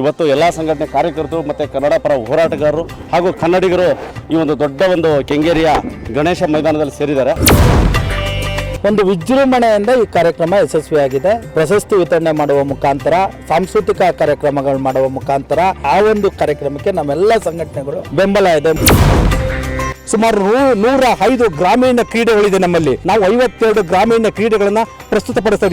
ಇವತ್ತು ಎಲ್ಲ ಸಂಘಟನೆ ಕಾರ್ಯಕರ್ತರು ಮತ್ತು ಕನ್ನಡ ಪರ ಹೋರಾಟಗಾರರು ಹಾಗೂ ಕನ್ನಡಿಗರು ಈ ಒಂದು ದೊಡ್ಡ ಒಂದು ಕೆಂಗೇರಿಯ ಗಣೇಶ ಮೈದಾನದಲ್ಲಿ ಸೇರಿದ್ದಾರೆ. ಒಂದು ವಿಜೃಂಭಣೆಯಿಂದ ಈ ಕಾರ್ಯಕ್ರಮ ಯಶಸ್ವಿಯಾಗಿದೆ. ಪ್ರಶಸ್ತಿ ವಿತರಣೆ ಮಾಡುವ ಮುಖಾಂತರ, ಸಾಂಸ್ಕೃತಿಕ ಕಾರ್ಯಕ್ರಮಗಳು ಮಾಡುವ ಮುಖಾಂತರ ಆ ಒಂದು ಕಾರ್ಯಕ್ರಮಕ್ಕೆ ನಮ್ಮೆಲ್ಲ ಸಂಘಟನೆಗಳು ಬೆಂಬಲ ಇದೆ. ಸುಮಾರು ನೂರ ಐದು ಗ್ರಾಮೀಣ ಕ್ರೀಡೆಗಳಿದೆ ನಮ್ಮಲ್ಲಿ. ನಾವು ಐವತ್ತೆರಡು ಗ್ರಾಮೀಣ ಕ್ರೀಡೆಗಳನ್ನು ಪ್ರಸ್ತುತಪಡಿಸ್ತಾ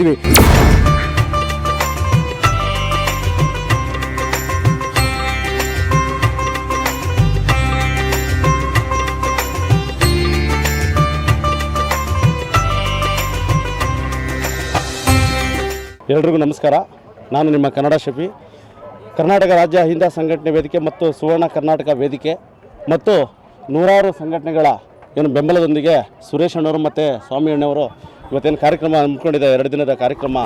ಎಲ್ರಿಗೂ ನಮಸ್ಕಾರ. ನಾನು ನಿಮ್ಮ ಕನ್ನಡ ಶಫಿ. ಕರ್ನಾಟಕ ರಾಜ್ಯ ಹಿಂದ ಸಂಘಟನೆ ವೇದಿಕೆ ಮತ್ತು ಸುವರ್ಣ ಕರ್ನಾಟಕ ವೇದಿಕೆ ಮತ್ತು ನೂರಾರು ಸಂಘಟನೆಗಳ ಏನು ಬೆಂಬಲದೊಂದಿಗೆ ಸುರೇಶ್ ಅಣ್ಣವರು ಮತ್ತು ಸ್ವಾಮಿ ಅಣ್ಣವರು ಇವತ್ತೇನು ಕಾರ್ಯಕ್ರಮ ಹಮ್ಮಿಕೊಂಡಿದೆ, ಎರಡು ದಿನದ ಕಾರ್ಯಕ್ರಮ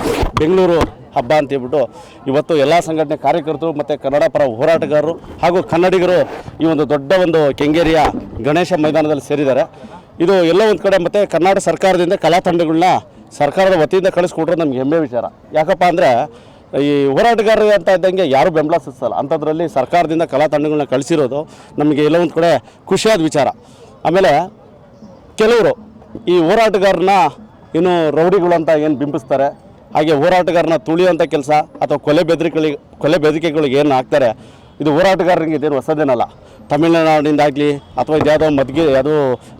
ಬೆಂಗಳೂರು ಹಬ್ಬ ಅಂತ ಹೇಳ್ಬಿಟ್ಟು ಇವತ್ತು ಎಲ್ಲ ಸಂಘಟನೆ ಕಾರ್ಯಕರ್ತರು ಮತ್ತು ಕನ್ನಡ ಪರ ಹೋರಾಟಗಾರರು ಹಾಗೂ ಕನ್ನಡಿಗರು ಈ ಒಂದು ದೊಡ್ಡ ಒಂದು ಕೆಂಗೇರಿಯ ಗಣೇಶ ಮೈದಾನದಲ್ಲಿ ಸೇರಿದ್ದಾರೆ. ಇದು ಎಲ್ಲ ಒಂದು ಕಡೆ ಮತ್ತು ಕರ್ನಾಟಕ ಸರ್ಕಾರದಿಂದ ಕಲಾ ತಂಡಗಳನ್ನ ಸರ್ಕಾರದ ವತಿಯಿಂದ ಕಳಿಸ್ಕೊಟ್ರೆ ನಮ್ಗೆ ಹೆಮ್ಮೆ ವಿಚಾರ. ಯಾಕಪ್ಪ ಅಂದರೆ, ಈ ಹೋರಾಟಗಾರರು ಅಂತ ಇದ್ದಂಗೆ ಯಾರು ಬೆಂಬಲ ಸಲ್ಲಿಸಲ್ಲ. ಅಂಥದ್ರಲ್ಲಿ ಸರ್ಕಾರದಿಂದ ಕಲಾ ತಂಡಗಳನ್ನ ಕಳಿಸಿರೋದು ನಮಗೆ ಎಲ್ಲ ಒಂದು ಕಡೆ ಖುಷಿಯಾದ ವಿಚಾರ. ಆಮೇಲೆ ಕೆಲವರು ಈ ಹೋರಾಟಗಾರನ ಏನು ರೌಡಿಗಳು ಅಂತ ಏನು ಬಿಂಬಿಸ್ತಾರೆ, ಹಾಗೆ ಹೋರಾಟಗಾರನ ತುಳಿಯುವಂಥ ಕೆಲಸ ಅಥವಾ ಕೊಲೆ ಬೆದರಿಕೆಗಳಿಗೆ ಕೊಲೆ ಬೆದರಿಕೆಗಳಿಗೆ ಏನು ಹಾಕ್ತಾರೆ, ಇದು ಹೋರಾಟಗಾರರಿಗೆ ಇದೇನು ಹೊಸದೇನಲ್ಲ. ತಮಿಳುನಾಡಿಂದಾಗಲಿ ಅಥವಾ ಇದ್ಯಾವುದೋ ಮದ್ಗಿ ಅದು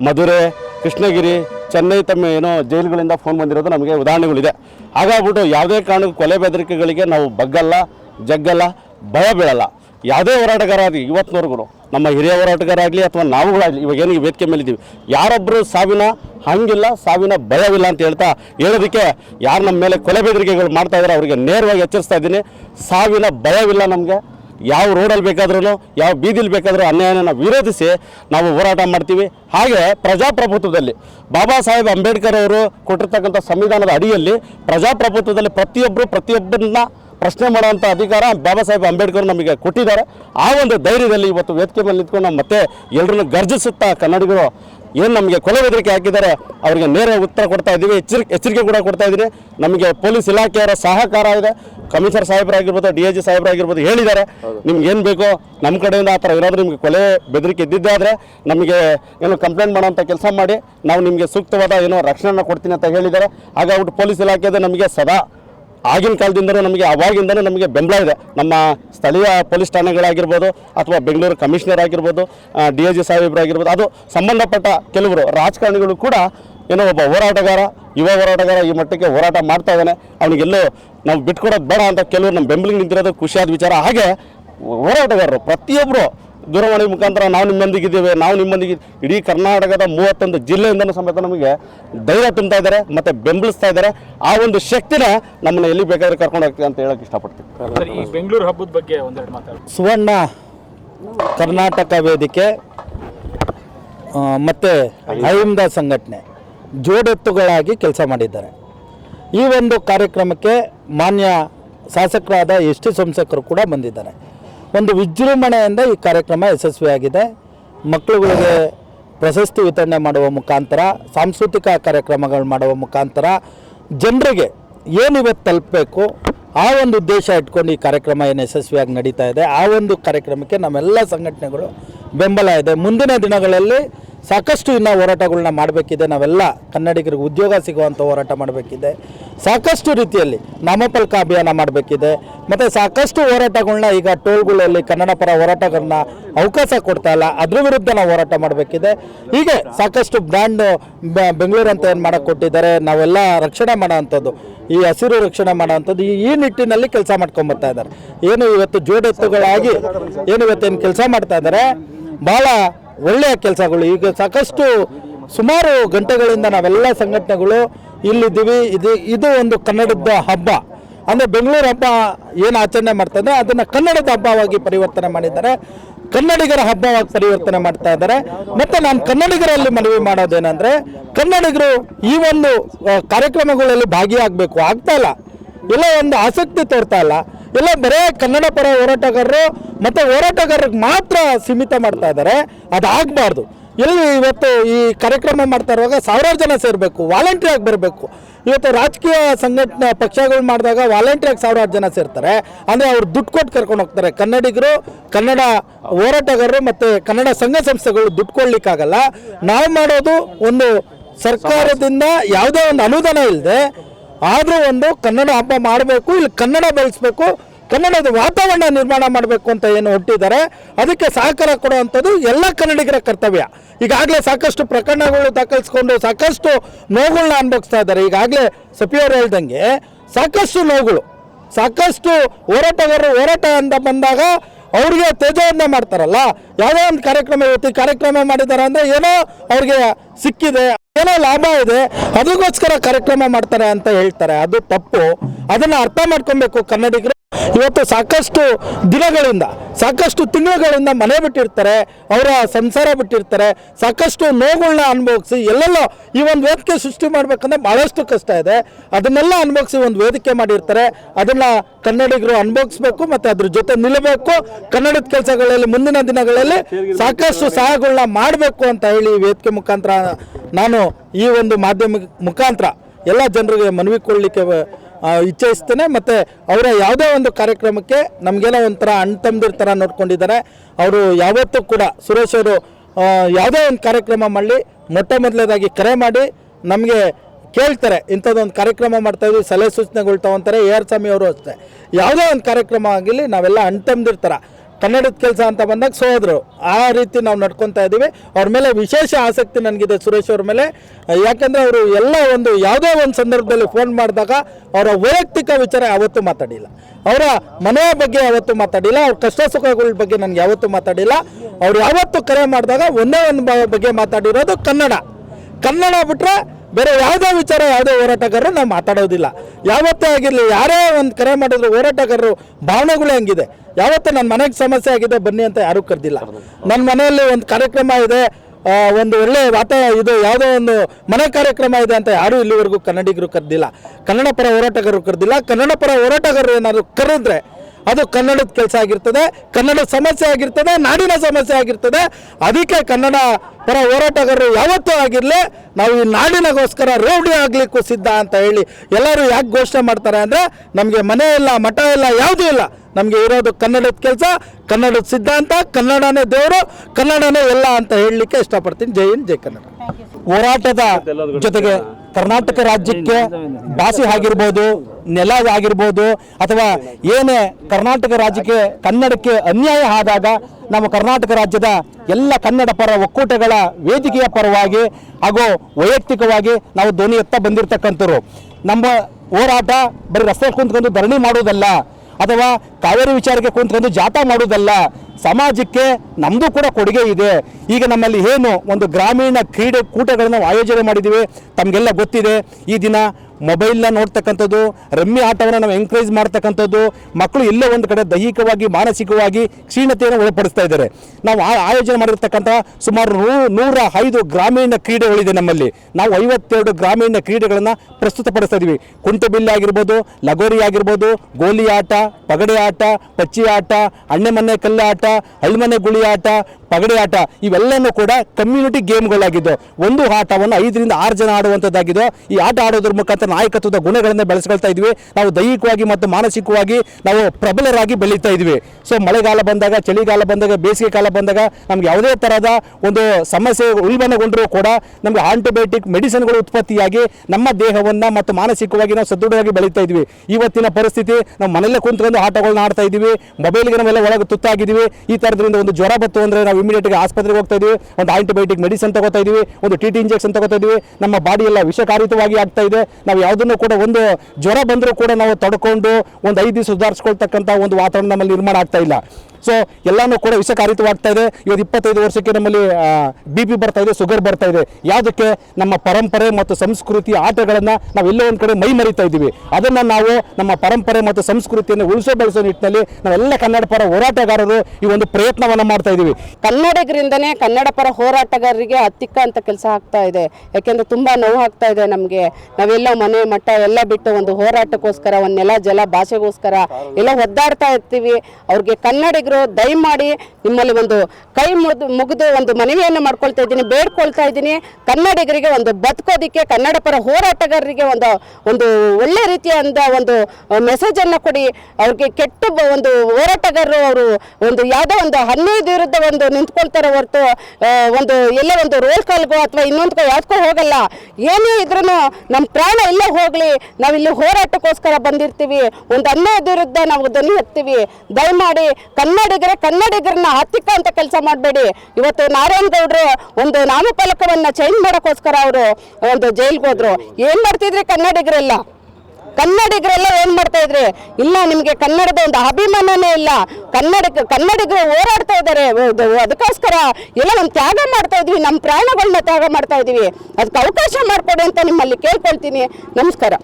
ಮಧುರೆ, ಕೃಷ್ಣಗಿರಿ, ಚೆನ್ನೈ ತಮ್ಮ ಏನೋ ಜೈಲುಗಳಿಂದ ಫೋನ್ ಬಂದಿರೋದು ನಮಗೆ ಉದಾಹರಣೆಗಳಿದೆ. ಹಾಗಾಗ್ಬಿಟ್ಟು ಯಾವುದೇ ಕಾರಣಕ್ಕೂ ಕೊಲೆ ಬೆದರಿಕೆಗಳಿಗೆ ನಾವು ಬಗ್ಗಲ್ಲ, ಜಗ್ಗಲ್ಲ, ಭಯ ಬೀಳಲ್ಲ. ಯಾವುದೇ ಹೋರಾಟಗಾರ ಆಗಲಿ ಇವತ್ತಿನವರೆಗೂ ನಮ್ಮ ಹಿರಿಯ ಹೋರಾಟಗಾರಾಗಲಿ ಅಥವಾ ನಾವುಗಳಾಗಲಿ, ಇವಾಗ ಏನು ವೇದಿಕೆ ಮೇಲಿದ್ದೀವಿ ಯಾರೊಬ್ಬರು ಸಾವಿನ ಹಂಗಿಲ್ಲ, ಸಾವಿನ ಭಯವಿಲ್ಲ ಅಂತ ಹೇಳ್ತಾ ಹೇಳೋದಕ್ಕೆ ಯಾರು ನಮ್ಮ ಮೇಲೆ ಕೊಲೆ ಬೆದರಿಕೆಗಳು ಮಾಡ್ತಾ ಇದ್ದಾರೆ ಅವರಿಗೆ ನೇರವಾಗಿ ಎಚ್ಚರಿಸ್ತಾ ಇದ್ದೀನಿ. ಸಾವಿನ ಭಯವಿಲ್ಲ ನಮಗೆ. ಯಾವ ರೋಡಲ್ಲಿ ಬೇಕಾದ್ರೂ ಯಾವ ಬೀದಿಲಿ ಬೇಕಾದರೂ ಅನ್ಯಾಯನ ವಿರೋಧಿಸಿ ನಾವು ಹೋರಾಟ ಮಾಡ್ತೀವಿ. ಹಾಗೆ ಪ್ರಜಾಪ್ರಭುತ್ವದಲ್ಲಿ ಬಾಬಾ ಸಾಹೇಬ್ ಅಂಬೇಡ್ಕರ್ ಅವರು ಕೊಟ್ಟಿರ್ತಕ್ಕಂಥ ಸಂವಿಧಾನದ ಅಡಿಯಲ್ಲಿ ಪ್ರಜಾಪ್ರಭುತ್ವದಲ್ಲಿ ಪ್ರತಿಯೊಬ್ಬರು ಪ್ರತಿಯೊಬ್ಬರನ್ನ ಪ್ರಶ್ನೆ ಮಾಡುವಂಥ ಅಧಿಕಾರ ಬಾಬಾ ಸಾಹೇಬ್ ಅಂಬೇಡ್ಕರ್ ನಮಗೆ ಕೊಟ್ಟಿದ್ದಾರೆ. ಆ ಒಂದು ಧೈರ್ಯದಲ್ಲಿ ಇವತ್ತು ವೇದಿಕೆ ಮೇಲೆ ನಿಂತ್ಕೊಂಡು ನಾವು ಮತ್ತೆ ಎಲ್ಲರನ್ನು ಗರ್ಜಿಸುತ್ತಾ ಕನ್ನಡಿಗರು ಏನು ನಮಗೆ ಕೊಲೆ ಬೆದರಿಕೆ ಹಾಕಿದ್ದಾರೆ ಅವರಿಗೆ ನೇರ ಉತ್ತರ ಕೊಡ್ತಾ ಇದ್ದೀವಿ ಎಚ್ಚರಿ ಎಚ್ಚರಿಕೆ ಕೂಡ ಕೊಡ್ತಾ ಇದ್ದೀನಿ ನಮಗೆ ಪೊಲೀಸ್ ಇಲಾಖೆಯವರ ಸಹಕಾರ ಇದೆ. ಕಮಿಷನರ್ ಸಾಹೇಬರಾಗಿರ್ಬೋದು ಡಿ ಎ ಜಿ ಸಾಹೇಬರಾಗಿರ್ಬೋದು ಹೇಳಿದ್ದಾರೆ. ನಿಮ್ಗೆ ಏನು ಬೇಕೋ ನಮ್ಮ ಕಡೆಯಿಂದ ಆ ಥರ ಏನಾದರೂ ನಿಮಗೆ ಕೊಲೆ ಬೆದರಿಕೆ ಇದ್ದಿದ್ದೇ ಆದರೆ ನಮಗೆ ಏನು ಕಂಪ್ಲೇಂಟ್ ಮಾಡೋಂಥ ಕೆಲಸ ಮಾಡಿ ನಾವು ನಿಮಗೆ ಸೂಕ್ತವಾದ ಏನೋ ರಕ್ಷಣೆಯನ್ನು ಕೊಡ್ತೀನಿ ಅಂತ ಹೇಳಿದ್ದಾರೆ. ಹಾಗಾಗ್ಬಿಟ್ಟು ಪೊಲೀಸ್ ಇಲಾಖೆಯಿಂದ ನಮಗೆ ಸದಾ ಆಗಿನ ಕಾಲದಿಂದಲೂ ನಮಗೆ ಅವಾಗಿಂದಲೂ ನಮಗೆ ಬೆಂಬಲ ಇದೆ. ನಮ್ಮ ಸ್ಥಳೀಯ ಪೊಲೀಸ್ ಠಾಣೆಗಳಾಗಿರ್ಬೋದು ಅಥವಾ ಬೆಂಗಳೂರು ಕಮಿಷನರ್ ಆಗಿರ್ಬೋದು ಡಿ ಎ ಜಿ ಸಾಹೇಬರಾಗಿರ್ಬೋದು, ಅದು ಸಂಬಂಧಪಟ್ಟ ಕೆಲವರು, ರಾಜಕಾರಣಿಗಳು ಕೂಡ ಏನೋ ಒಬ್ಬ ಹೋರಾಟಗಾರ, ಯುವ ಹೋರಾಟಗಾರ ಈ ಮಟ್ಟಕ್ಕೆ ಹೋರಾಟ ಮಾಡ್ತಾ ಇದ್ದಾನೆ. ಅವನಿಗೆಲ್ಲೂ ನಾವು ಬಿಟ್ಕೊಡೋದು ಬೇಡ ಅಂತ ಕೆಲವರು ನಮ್ಮ ಬೆಂಬಲಿಗೆ ನಿಂತಿರೋದು ಖುಷಿಯಾದ ವಿಚಾರ. ಹಾಗೆ ಹೋರಾಟಗಾರರು ಪ್ರತಿಯೊಬ್ಬರು ದೂರವಾಣಿ ಮುಖಾಂತರ ನಾವು ನಿಮ್ಮೊಂದಿಗಿದ್ದೇವೆ ನಾವು ನಿಮ್ಮೊಂದಿಗೆ ಇಡೀ ಕರ್ನಾಟಕದ ಮೂವತ್ತೊಂದು ಜಿಲ್ಲೆಯಿಂದನೂ ಸಮೇತ ನಮಗೆ ಧೈರ್ಯ ತುಂಬ್ತಾ ಇದ್ದಾರೆ ಮತ್ತು ಬೆಂಬಲಿಸ್ತಾ ಇದ್ದಾರೆ. ಆ ಒಂದು ಶಕ್ತಿನ ನಮ್ಮನ್ನು ಎಲ್ಲಿ ಬೇಕಾದ್ರೆ ಕರ್ಕೊಂಡು ಹೋಗ್ತೀವಿ ಅಂತ ಹೇಳೋಕೆ ಇಷ್ಟಪಡ್ತೀವಿ ಬೆಂಗಳೂರು ಹಬ್ಬದ ಬಗ್ಗೆ ಒಂದೆರಡು ಮಾತಾಡಿ. ಸುವರ್ಣ ಕರ್ನಾಟಕ ವೇದಿಕೆ ಮತ್ತು ಅಹಿಂದ ಸಂಘಟನೆ ಜೋಡೆತ್ತುಗಳಾಗಿ ಕೆಲಸ ಮಾಡಿದ್ದಾರೆ. ಈ ಒಂದು ಕಾರ್ಯಕ್ರಮಕ್ಕೆ ಮಾನ್ಯ ಶಾಸಕರಾದ ಎಷ್ಟು ಟಿ ಸಂಸಕರು ಕೂಡ ಬಂದಿದ್ದಾರೆ. ಒಂದು ವಿಜೃಂಭಣೆಯಿಂದ ಈ ಕಾರ್ಯಕ್ರಮ ಯಶಸ್ವಿಯಾಗಿದೆ. ಮಕ್ಕಳುಗಳಿಗೆ ಪ್ರಶಸ್ತಿ ವಿತರಣೆ ಮಾಡುವ ಮುಖಾಂತರ, ಸಾಂಸ್ಕೃತಿಕ ಕಾರ್ಯಕ್ರಮಗಳು ಮಾಡುವ ಮುಖಾಂತರ ಜನರಿಗೆ ಏನು ಇವತ್ತು ತಲುಪಬೇಕು, ಆ ಒಂದು ಉದ್ದೇಶ ಇಟ್ಕೊಂಡು ಈ ಕಾರ್ಯಕ್ರಮ ಏನು ಯಶಸ್ವಿಯಾಗಿ ನಡೀತಾ ಇದೆ, ಆ ಒಂದು ಕಾರ್ಯಕ್ರಮಕ್ಕೆ ನಮ್ಮೆಲ್ಲ ಸಂಘಟನೆಗಳು ಬೆಂಬಲ ಇದೆ. ಮುಂದಿನ ದಿನಗಳಲ್ಲಿ ಸಾಕಷ್ಟು ಇನ್ನು ಹೋರಾಟಗಳನ್ನ ಮಾಡಬೇಕಿದೆ. ನಾವೆಲ್ಲ ಕನ್ನಡಿಗರಿಗೆ ಉದ್ಯೋಗ ಸಿಗುವಂಥ ಹೋರಾಟ ಮಾಡಬೇಕಿದೆ. ಸಾಕಷ್ಟು ರೀತಿಯಲ್ಲಿ ನಾಮಫಲಕ ಅಭಿಯಾನ ಮಾಡಬೇಕಿದೆ. ಮತ್ತು ಸಾಕಷ್ಟು ಹೋರಾಟಗಳನ್ನ ಈಗ ಟೋಲ್ಗಳಲ್ಲಿ ಕನ್ನಡ ಪರ ಹೋರಾಟಗಳನ್ನ ಅವಕಾಶ ಕೊಡ್ತಾ ಇಲ್ಲ. ಅದ್ರ ವಿರುದ್ಧ ನಾವು ಹೋರಾಟ ಮಾಡಬೇಕಿದೆ. ಹೀಗೆ ಸಾಕಷ್ಟು ಬ್ರ್ಯಾಂಡ್ ಬೆಂಗಳೂರು ಅಂತ ಏನು ಮಾಡಕ್ಕೆ ಕೊಟ್ಟಿದ್ದಾರೆ. ನಾವೆಲ್ಲ ರಕ್ಷಣೆ ಮಾಡೋವಂಥದ್ದು, ಈ ಹಸಿರು ರಕ್ಷಣೆ ಮಾಡೋವಂಥದ್ದು, ಈ ನಿಟ್ಟಿನಲ್ಲಿ ಕೆಲಸ ಮಾಡ್ಕೊಂಬರ್ತಾ ಇದ್ದಾರೆ. ಏನು ಇವತ್ತು ಜೋಡೆತ್ತುಗಳಾಗಿ, ಏನು ಇವತ್ತೇನು ಕೆಲಸ ಮಾಡ್ತಾ ಇದ್ದಾರೆ? ಭಾಳ ಒಳ್ಳೆಯ ಕೆಲಸಗಳು. ಈಗ ಸಾಕಷ್ಟು ಸುಮಾರು ಗಂಟೆಗಳಿಂದ ನಾವೆಲ್ಲ ಸಂಘಟನೆಗಳು ಇಲ್ಲಿದ್ದೀವಿ. ಇದು ಇದು ಒಂದು ಕನ್ನಡದ ಹಬ್ಬ. ಅಂದರೆ ಬೆಂಗಳೂರು ಹಬ್ಬ ಏನು ಆಚರಣೆ ಮಾಡ್ತಾ ಇದ್ದಾರೆ, ಅದನ್ನು ಕನ್ನಡದ ಹಬ್ಬವಾಗಿ ಪರಿವರ್ತನೆ ಮಾಡಿದ್ದಾರೆ. ಕನ್ನಡಿಗರ ಹಬ್ಬವಾಗಿ ಪರಿವರ್ತನೆ ಮಾಡ್ತಾ ಇದ್ದಾರೆ. ಮತ್ತು ನಾನು ಕನ್ನಡಿಗರಲ್ಲಿ ಮನವಿ ಮಾಡೋದೇನೆಂದರೆ, ಕನ್ನಡಿಗರು ಈ ಒಂದು ಕಾರ್ಯಕ್ರಮಗಳಲ್ಲಿ ಭಾಗಿಯಾಗಬೇಕು. ಆಗ್ತಾ ಇಲ್ಲ. ಇಲ್ಲ, ಒಂದು ಆಸಕ್ತಿ ತೋರ್ತಾ ಇಲ್ಲ. ಎಲ್ಲ ಬರೇ ಕನ್ನಡ ಪರ ಹೋರಾಟಗಾರರು ಮತ್ತು ಹೋರಾಟಗಾರರಿಗೆ ಮಾತ್ರ ಸೀಮಿತ ಮಾಡ್ತಾ ಇದ್ದಾರೆ. ಅದಾಗಬಾರ್ದು. ಎಲ್ಲಿ ಇವತ್ತು ಈ ಕಾರ್ಯಕ್ರಮ ಮಾಡ್ತಾ ಇರುವಾಗ ಸಾವಿರಾರು ಜನ ಸೇರಬೇಕು ವಾಲಂಟಿಯರ್ ಬರಬೇಕು. ಇವತ್ತು ರಾಜಕೀಯ ಸಂಘಟನೆ ಪಕ್ಷಗಳು ಮಾಡಿದಾಗ ವಾಲಂಟಿಯರ್ ಸಾವಿರಾರು ಜನ ಸೇರ್ತಾರೆ. ಅಂದರೆ ಅವ್ರು ದುಡ್ಡು ಕೊಟ್ಟು ಕರ್ಕೊಂಡು ಹೋಗ್ತಾರೆ. ಕನ್ನಡಿಗರು, ಕನ್ನಡ ಹೋರಾಟಗಾರರು ಮತ್ತು ಕನ್ನಡ ಸಂಘ ಸಂಸ್ಥೆಗಳು ದುಡ್ಡು ಕೊಡ್ಲಿಕ್ಕಾಗಲ್ಲ. ನಾವು ಮಾಡೋದು ಒಂದು ಸರ್ಕಾರದಿಂದ ಯಾವುದೇ ಒಂದು ಅನುದಾನ ಇಲ್ಲದೆ ಆದರೂ ಒಂದು ಕನ್ನಡ ಹಬ್ಬ ಮಾಡಬೇಕು, ಇಲ್ಲಿ ಕನ್ನಡ ಬೆಳೆಸ್ಬೇಕು, ಕನ್ನಡದ ವಾತಾವರಣ ನಿರ್ಮಾಣ ಮಾಡಬೇಕು ಅಂತ ಏನು ಹೊಟ್ಟಿದ್ದಾರೆ ಅದಕ್ಕೆ ಸಹಕಾರ ಕೊಡುವಂಥದ್ದು ಎಲ್ಲ ಕನ್ನಡಿಗರ ಕರ್ತವ್ಯ. ಈಗಾಗಲೇ ಸಾಕಷ್ಟು ಪ್ರಕರಣಗಳು ದಾಖಲಿಸ್ಕೊಂಡು ಸಾಕಷ್ಟು ನೋವುಗಳನ್ನ ಅನುಭವಿಸ್ತಾ ಇದ್ದಾರೆ. ಈಗಾಗಲೇ ಸಪಿಯವರು ಹೇಳ್ದಂಗೆ ಸಾಕಷ್ಟು ನೋವುಗಳು, ಸಾಕಷ್ಟು ಹೋರಾಟಗಾರರು ಹೋರಾಟ ಅಂತ ಬಂದಾಗ ಅವ್ರಿಗೆ ತೇಜವನ್ನ ಮಾಡ್ತಾರಲ್ಲ, ಯಾವುದೋ ಒಂದು ಕಾರ್ಯಕ್ರಮ ಇವತ್ತು ಕಾರ್ಯಕ್ರಮ ಮಾಡಿದ್ದಾರೆ ಅಂದರೆ ಏನೋ ಅವ್ರಿಗೆ ಸಿಕ್ಕಿದೆ. ಏನೋ ಲಾಭ ಇದೆ, ಅದಕ್ಕೋಸ್ಕರ ಕಾರ್ಯಕ್ರಮ ಮಾಡ್ತಾರೆ ಅಂತ ಹೇಳ್ತಾರೆ. ಅದು ತಪ್ಪು. ಅದನ್ನು ಅರ್ಥ ಮಾಡ್ಕೊಬೇಕು ಕನ್ನಡಿಗರು. ಇವತ್ತು ಸಾಕಷ್ಟು ದಿನಗಳಿಂದ, ಸಾಕಷ್ಟು ತಿಂಗಳುಗಳಿಂದ ಮನೆ ಬಿಟ್ಟಿರ್ತಾರೆ, ಅವರ ಸಂಸಾರ ಬಿಟ್ಟಿರ್ತಾರೆ. ಸಾಕಷ್ಟು ನೋವುಗಳನ್ನ ಅನುಭವಿಸಿ, ಎಲ್ಲೆಲ್ಲೋ ಈ ಒಂದು ವೇದಿಕೆ ಸೃಷ್ಟಿ ಮಾಡಬೇಕಂದ್ರೆ ಭಾಳಷ್ಟು ಕಷ್ಟ ಇದೆ. ಅದನ್ನೆಲ್ಲ ಅನುಭವಿಸಿ ಒಂದು ವೇದಿಕೆ ಮಾಡಿರ್ತಾರೆ. ಅದನ್ನು ಕನ್ನಡಿಗರು ಅನುಭವಿಸ್ಬೇಕು ಮತ್ತು ಅದ್ರ ಜೊತೆ ನಿಲ್ಲಬೇಕು. ಕನ್ನಡದ ಕೆಲಸಗಳಲ್ಲಿ, ಮುಂದಿನ ದಿನಗಳಲ್ಲಿ ಸಾಕಷ್ಟು ಸಹಾಯಗಳನ್ನ ಮಾಡಬೇಕು ಅಂತ ಹೇಳಿ ವೇದಿಕೆ ಮುಖಾಂತರ ನಾನು ಈ ಒಂದು ಮಾಧ್ಯಮ ಮುಖಾಂತರ ಎಲ್ಲ ಜನರಿಗೆ ಮನವಿ ಕೊಡಲಿಕ್ಕೆ ಇಚ್ಛಿಸ್ತೇನೆ. ಮತ್ತು ಅವರ ಯಾವುದೇ ಒಂದು ಕಾರ್ಯಕ್ರಮಕ್ಕೆ ನಮಗೇನೋ ಒಂಥರ ಅಣ್ಣ ತಮ್ಮದಿರ ಥರ ನೋಡ್ಕೊಂಡಿದ್ದಾರೆ. ಅವರು ಯಾವತ್ತೂ ಕೂಡ ಸುರೇಶ್ ಅವರು ಯಾವುದೇ ಒಂದು ಕಾರ್ಯಕ್ರಮ ಮಾಡಲಿ, ಮೊಟ್ಟ ಮೊದಲನೇದಾಗಿ ಕರೆ ಮಾಡಿ, ನಮಗೆ ಕೇಳ್ತಾರೆ. ಇಂಥದ್ದೊಂದು ಕಾರ್ಯಕ್ರಮ ಮಾಡ್ತಾ ಇದ್ವಿ, ಸಲಹೆ ಸೂಚನೆಗಳು ತಗೊತಾರೆ, ಎ ಆರ್ ಸ್ವಾಮಿ ಅವರು ಅಷ್ಟೇ. ಯಾವುದೇ ಒಂದು ಕಾರ್ಯಕ್ರಮ ಆಗಿರಲಿ, ನಾವೆಲ್ಲ ಥರ ಕನ್ನಡದ ಕೆಲಸ ಅಂತ ಬಂದಾಗ ಸೋದರು. ಆ ರೀತಿ ನಾವು ನಡ್ಕೊತಾ ಇದ್ದೀವಿ ಅವ್ರ ಮೇಲೆ ವಿಶೇಷ ಆಸಕ್ತಿ ನನಗಿದೆ ಸುರೇಶ್ ಅವ್ರ ಮೇಲೆ. ಯಾಕಂದರೆ ಅವರು ಎಲ್ಲ ಒಂದು ಯಾವುದೋ ಒಂದು ಸಂದರ್ಭದಲ್ಲಿ ಫೋನ್ ಮಾಡಿದಾಗ ಅವರ ವೈಯಕ್ತಿಕ ವಿಚಾರ ಯಾವತ್ತೂ ಮಾತಾಡಿಲ್ಲ. ಅವರ ಮನೆಯ ಬಗ್ಗೆ ಯಾವತ್ತೂ ಮಾತಾಡಿಲ್ಲ. ಅವ್ರ ಕಷ್ಟ ಸುಖಗಳ ಬಗ್ಗೆ ನನಗೆ ಯಾವತ್ತೂ ಮಾತಾಡಿಲ್ಲ. ಅವ್ರು ಯಾವತ್ತೂ ಕರೆ ಮಾಡಿದಾಗ ಒಂದೇ ಒಂದು ಬಗ್ಗೆ ಮಾತಾಡಿರೋದು ಕನ್ನಡ. ಕನ್ನಡ ಬಿಟ್ಟರೆ ಬೇರೆ ಯಾವುದೇ ವಿಚಾರ, ಯಾವುದೇ ಹೋರಾಟಗಾರರು ನಾವು ಮಾತಾಡೋದಿಲ್ಲ. ಯಾವತ್ತೇ ಆಗಿರಲಿ, ಯಾರೇ ಒಂದು ಕರೆ ಮಾಡಿದ್ರು ಹೋರಾಟಗಾರರು ಭಾವನೆಗಳು ಹೆಂಗಿದೆ. ಯಾವತ್ತೇ ನನ್ನ ಮನೆಗೆ ಸಮಸ್ಯೆ ಆಗಿದೆ, ಬನ್ನಿ ಅಂತ ಯಾರೂ ಕರೆದಿಲ್ಲ. ನನ್ನ ಮನೆಯಲ್ಲಿ ಒಂದು ಕಾರ್ಯಕ್ರಮ ಇದೆ ಒಂದು ಒಳ್ಳೆ ವಾತ, ಇದು ಯಾವುದೋ ಒಂದು ಮನೆ ಕಾರ್ಯಕ್ರಮ ಇದೆ ಅಂತ ಯಾರೂ ಇಲ್ಲಿವರೆಗೂ ಕನ್ನಡಿಗರು ಕರೆದಿಲ್ಲ. ಕನ್ನಡ ಪರ ಹೋರಾಟಗಾರರು ಕರೆದಿಲ್ಲ. ಕನ್ನಡ ಪರ ಹೋರಾಟಗಾರರು ಏನಾದರೂ ಕರೆದ್ರೆ ಅದು ಕನ್ನಡದ ಕೆಲಸ ಆಗಿರ್ತದೆ ಕನ್ನಡ ಸಮಸ್ಯೆ ಆಗಿರ್ತದೆ ನಾಡಿನ ಸಮಸ್ಯೆ ಆಗಿರ್ತದೆ. ಅದಕ್ಕೆ ಕನ್ನಡ ಪರ ಹೋರಾಟಗಾರರು ಯಾವತ್ತೂ ಆಗಿರಲಿ ನಾವು ಈ ನಾಡಿನಗೋಸ್ಕರ ರೌಡಿ ಆಗಲಿಕ್ಕೂ ಸಿದ್ಧ ಅಂತ ಹೇಳಿ ಎಲ್ಲರೂ ಯಾಕೆ ಘೋಷಣೆ ಮಾಡ್ತಾರೆ ಅಂದರೆ ನಮಗೆ ಮನೆ ಇಲ್ಲ ಮಠ ಇಲ್ಲ ಯಾವುದೂ ಇಲ್ಲ. ನಮಗೆ ಇರೋದು ಕನ್ನಡದ ಕೆಲಸ ಕನ್ನಡದ ಸಿದ್ಧಾಂತ ಕನ್ನಡನೇ ದೇವರು ಕನ್ನಡನೇ ಎಲ್ಲ ಅಂತ ಹೇಳಲಿಕ್ಕೆ ಇಷ್ಟಪಡ್ತೀನಿ. ಜೈ ಹಿಂದ್ ಜೈ ಕನ್ನಡ. ಹೋರಾಟದ ಜೊತೆಗೆ ಕರ್ನಾಟಕ ರಾಜ್ಯಕ್ಕೆ ಭಾಷೆ ಆಗಿರ್ಬೋದು ನೆಲ ಆಗಿರ್ಬೋದು ಅಥವಾ ಏನೇ ಕರ್ನಾಟಕ ರಾಜ್ಯಕ್ಕೆ ಕನ್ನಡಕ್ಕೆ ಅನ್ಯಾಯ ಆದಾಗ ನಮ್ಮ ಕರ್ನಾಟಕ ರಾಜ್ಯದ ಎಲ್ಲ ಕನ್ನಡ ಪರ ಒಕ್ಕೂಟಗಳ ವೇದಿಕೆಯ ಪರವಾಗಿ ಹಾಗೂ ವೈಯಕ್ತಿಕವಾಗಿ ನಾವು ಧ್ವನಿ ಎತ್ತ ಬಂದಿರತಕ್ಕಂಥವ್ರು. ನಮ್ಮ ಹೋರಾಟ ಬರೀ ರಸ್ತೆ ಕುಂತ್ಕೊಂಡು ಧರಣಿ ಮಾಡುವುದಲ್ಲ. ಅಥವಾ ಕಾವೇರಿ ವಿಚಾರಕ್ಕೆ ಕುಂತ್ಕೊಂಡು ಜಾಥಾ ಮಾಡುವುದಲ್ಲ, ಸಮಾಜಕ್ಕೆ ನಮ್ಮದು ಕೂಡ ಕೊಡುಗೆ ಇದೆ. ಈಗ ನಮ್ಮಲ್ಲಿ ಏನು ಒಂದು ಗ್ರಾಮೀಣ ಕ್ರೀಡೆ ಕೂಟಗಳನ್ನು ಆಯೋಜನೆ ಮಾಡಿದ್ದೀವಿ, ತಮಗೆಲ್ಲ ಗೊತ್ತಿದೆ. ಈ ದಿನ ಮೊಬೈಲ್ನ ನೋಡ್ತಕ್ಕಂಥದ್ದು ರಮ್ಮಿ ಆಟವನ್ನು ನಾವು ಎಂಕರೇಜ್ ಮಾಡ್ತಕ್ಕಂಥದ್ದು, ಮಕ್ಕಳು ಎಲ್ಲೇ ಒಂದು ಕಡೆ ದೈಹಿಕವಾಗಿ, ಮಾನಸಿಕವಾಗಿ ಕ್ಷೀಣತೆಯನ್ನು ಒಳಪಡಿಸ್ತಾ ಇದ್ದಾರೆ. ನಾವು ಆಯೋಜನೆ ಮಾಡಿರ್ತಕ್ಕಂಥ ಸುಮಾರು ನೂ- ನೂರ ಐದು ಗ್ರಾಮೀಣ ಕ್ರೀಡೆಗಳಿದೆ ನಮ್ಮಲ್ಲಿ. ನಾವು ಐವತ್ತೆರಡು ಗ್ರಾಮೀಣ ಕ್ರೀಡೆಗಳನ್ನು ಪ್ರಸ್ತುತಪಡಿಸ್ತಾ ಇದ್ದೀವಿ ಕುಂಟೆಬಿಲ್ಲೆ ಆಗಿರ್ಬೋದು, ಲಗೋರಿ ಆಗಿರ್ಬೋದು, ಗೋಲಿ ಆಟ, ಪಗಡೆ ಆಟ, ಪಚ್ಚಿ ಆಟ ಅಣ್ಣೆ ಮನೆ ಕಲ್ಲು ಆಟ, ಅಳ್ಮನೆ ಗುಳಿ ಆಟ ಪಗಡೆ ಆಟ ಇವೆಲ್ಲನೂ ಕೂಡ ಕಮ್ಯುನಿಟಿ ಗೇಮ್ಗಳಾಗಿದ್ದು ಒಂದು ಆಟವನ್ನು ಐದರಿಂದ ಆರು ಜನ ಆಡುವಂಥದ್ದಾಗಿದ್ದು ಈ ಆಟ ಆಡೋದ್ರ ಮುಖಾಂತರ ನಾಯಕತ್ವದ ಗುಣಗಳನ್ನು ಬೆಳೆಸ್ಕೊಳ್ತಾ ಇದ್ವಿ. ನಾವು ದೈಹಿಕವಾಗಿ ಮತ್ತು ಮಾನಸಿಕವಾಗಿ ನಾವು ಪ್ರಬಲರಾಗಿ ಬೆಳೀತಾ ಇದ್ವಿ. ಸೊ ಮಳೆಗಾಲ ಬಂದಾಗ, ಚಳಿಗಾಲ ಬಂದಾಗ, ಬೇಸಿಗೆ ಕಾಲ ಬಂದಾಗ ನಮ್ಗೆ ಯಾವುದೇ ಥರದ ಒಂದು ಸಮಸ್ಯೆ ಉಲ್ಬಣಗೊಂಡರೂ ಕೂಡ ನಮಗೆ ಆಂಟಿಬಯೋಟಿಕ್ ಮೆಡಿಸಿನ್ಗಳು ಉತ್ಪತ್ತಿಯಾಗಿ ನಮ್ಮ ದೇಹವನ್ನು ಮತ್ತು ಮಾನಸಿಕವಾಗಿ ನಾವು ಸದೃಢವಾಗಿ ಬೆಳೀತಾ ಇದ್ವಿ. ಇವತ್ತಿನ ಪರಿಸ್ಥಿತಿ ನಾವು ಮನೆಯಲ್ಲೇ ಕುಂತ್ಕೊಂಡು ಆಟಗಳನ್ನ ಆಡ್ತಾ ಇದ್ದೀವಿ. ಮೊಬೈಲ್ಗೆ ನಾವೆಲ್ಲ ಒಳಗೆ ತುತ್ತಾಗಿದ್ದೀವಿ. ಈ ಥರದ್ರಿಂದ ಒಂದು ಜ್ವರ ಬತ್ತು ಅಂದರೆ ನಾವು ಇಮಿಡಿಯೇಟ್ಗೆ ಆಸ್ಪತ್ರೆಗೆ ಹೋಗ್ತಾ ಇದೀವಿ ಒಂದು ಆಂಟಿಬಯೋಟಿಕ್ ಮೆಡಿಸಿನ್ ತಗೋತಾ ಇದೀವಿ ಒಂದು ಟಿ ಟಿ ಇಂಜೆಕ್ಷನ್ ತಗೋತಾ ಇದೀವಿ ನಮ್ಮ ಬಾಡಿ ಎಲ್ಲ ವಿಷಕಾರಿತವಾಗಿ ಆಗ್ತಾ ಇದೆ. ನಾವು ಯಾವುದನ್ನು ಕೂಡ ಒಂದು ಜ್ವರ ಬಂದರೂ ಕೂಡ ನಾವು ತಡ್ಕೊಂಡು ಒಂದು ಐದು ದಿವಸ ಸುಧಾರಿಸ್ಕೊಳ್ತಕ್ಕಂಥ ಒಂದು ವಾತಾವರಣ ನಮ್ಮಲ್ಲಿ ನಿರ್ಮಾಣ ಆಗ್ತಾ ಇಲ್ಲ. ಸೊ ಎಲ್ಲನೂ ಕೂಡ ವಿಷಕಾರಿತವಾಗ್ತಾ ಇದೆ. ಇವತ್ತು ಇಪ್ಪತ್ತೈದು ವರ್ಷಕ್ಕೆ ನಮ್ಮಲ್ಲಿ ಬಿ ಪಿ ಬರ್ತಾ ಇದೆ ಶುಗರ್ ಬರ್ತಾ ಇದೆ. ಯಾವುದಕ್ಕೆ? ನಮ್ಮ ಪರಂಪರೆ ಮತ್ತು ಸಂಸ್ಕೃತಿ ಆಟಗಳನ್ನು ನಾವು ಎಲ್ಲೋ ಒಂದು ಕಡೆ ಮೈ ಮರಿತಾ ಇದ್ದೀವಿ. ಅದನ್ನು ನಾವು ನಮ್ಮ ಪರಂಪರೆ ಮತ್ತು ಸಂಸ್ಕೃತಿಯನ್ನು ಉಳಿಸೋ ಬೆಳೆಸೋ ನಿಟ್ಟಿನಲ್ಲಿ ನಾವೆಲ್ಲ ಕನ್ನಡ ಪರ ಹೋರಾಟಗಾರರು ಈ ಒಂದು ಪ್ರಯತ್ನವನ್ನು ಮಾಡ್ತಾ ಇದ್ದೀವಿ. ಕನ್ನಡಿಗರಿಂದನೇ ಕನ್ನಡ ಪರ ಹೋರಾಟಗಾರರಿಗೆ ಅತ್ತಿಕ್ಕ ಅಂತ ಕೆಲಸ ಆಗ್ತಾ ಇದೆ. ಯಾಕೆಂದ್ರೆ ತುಂಬ ನೋವು ಆಗ್ತಾ ಇದೆ ನಮಗೆ. ನಾವೆಲ್ಲ ಮನೆ ಮಠ ಎಲ್ಲ ಬಿಟ್ಟು ಒಂದು ಹೋರಾಟಕ್ಕೋಸ್ಕರ, ಒಂದು ನೆಲ, ಜಲ, ಭಾಷೆಗೋಸ್ಕರ ಎಲ್ಲ ಒದ್ದಾಡ್ತಾ ಇರ್ತೀವಿ. ಅವ್ರಿಗೆ ಕನ್ನಡಿಗರು ಕನ್ನಡಿಗರು ದಯಮಾಡಿ ನಿಮ್ಮಲ್ಲಿ ಒಂದು ಕೈ ಮುಗಿದು ಮುಗಿದು ಒಂದು ಮನವಿಯನ್ನು ಮಾಡ್ಕೊಳ್ತಾ ಇದ್ದೀನಿ, ಬೇಡ್ಕೊಳ್ತಾ ಇದ್ದೀನಿ. ಕನ್ನಡಿಗರಿಗೆ ಒಂದು ಬದುಕೋದಿಕ್ಕೆ, ಕನ್ನಡ ಪರ ಹೋರಾಟಗಾರರಿಗೆ ಒಂದು ಒಂದು ಒಳ್ಳೆ ರೀತಿಯಿಂದ ಒಂದು ಮೆಸೇಜನ್ನು ಕೊಡಿ. ಅವ್ರಿಗೆ ಕೆಟ್ಟ ಒಂದು ಹೋರಾಟಗಾರರು ಅವರು ಒಂದು ಯಾವುದೋ ಒಂದು ಹನ್ನೈದು ವಿರುದ್ಧ ಒಂದು ನಿಂತ್ಕೊಳ್ತಾರೆ ಹೊರತು ಒಂದು ಎಲ್ಲೇ ಒಂದು ರೋಲ್ ಕಾಲ್ಗೋ ಅಥವಾ ಇನ್ನೊಂದು ಯಾವುದಕ್ಕೂ ಹೋಗಲ್ಲ. ಏನೇ ಇದ್ರೂ ನಮ್ಮ ಪ್ರಾಣ ಇಲ್ಲೇ ಹೋಗಲಿ. ನಾವಿಲ್ಲಿ ಹೋರಾಟಕ್ಕೋಸ್ಕರ ಬಂದಿರ್ತೀವಿ. ಒಂದು ಅನ್ಯಾಯದ ವಿರುದ್ಧ ನಾವು ಧ್ವನಿ ಎತ್ತೀವಿ ದಯಮಾಡಿ ಕನ್ನಡಿಗರೇ, ಕನ್ನಡಿಗರನ್ನ ಹತ್ತಿಕ್ಕ ಅಂತ ಕೆಲಸ ಮಾಡಬೇಡಿ. ಇವತ್ತು ನಾರಾಯಣ ಗೌಡ್ರು ಒಂದು ನಾಮಫಲಕವನ್ನು ಚೇಂಜ್ ಮಾಡೋಕ್ಕೋಸ್ಕರ ಅವರು ಒಂದು ಜೈಲ್ಗೆ ಹೋದ್ರು. ಏನು ಮಾಡ್ತಿದ್ರಿ ಕನ್ನಡಿಗರೆಲ್ಲ? ಕನ್ನಡಿಗರೆಲ್ಲ ಏನ್ ಮಾಡ್ತಾ ಇದ್ರಿ? ಇಲ್ಲ, ನಿಮ್ಗೆ ಕನ್ನಡದ ಒಂದು ಅಭಿಮಾನನೇ ಇಲ್ಲ. ಕನ್ನಡ ಕನ್ನಡಿಗರು ಹೋರಾಡ್ತಾ ಇದ್ದಾರೆ. ಅದಕ್ಕೋಸ್ಕರ ಎಲ್ಲ ಒಂದು ತ್ಯಾಗ ಮಾಡ್ತಾ ಇದ್ವಿ. ನಮ್ಮ ಪ್ರಾಣಗಳನ್ನ ತ್ಯಾಗ ಮಾಡ್ತಾ ಇದೀವಿ ಅದಕ್ಕೆ ಅವಕಾಶ ಮಾಡಿಕೊಡಿ ಅಂತ ನಿಮ್ಮಲ್ಲಿ ಕೇಳ್ಕೊಳ್ತೀನಿ. ನಮಸ್ಕಾರ.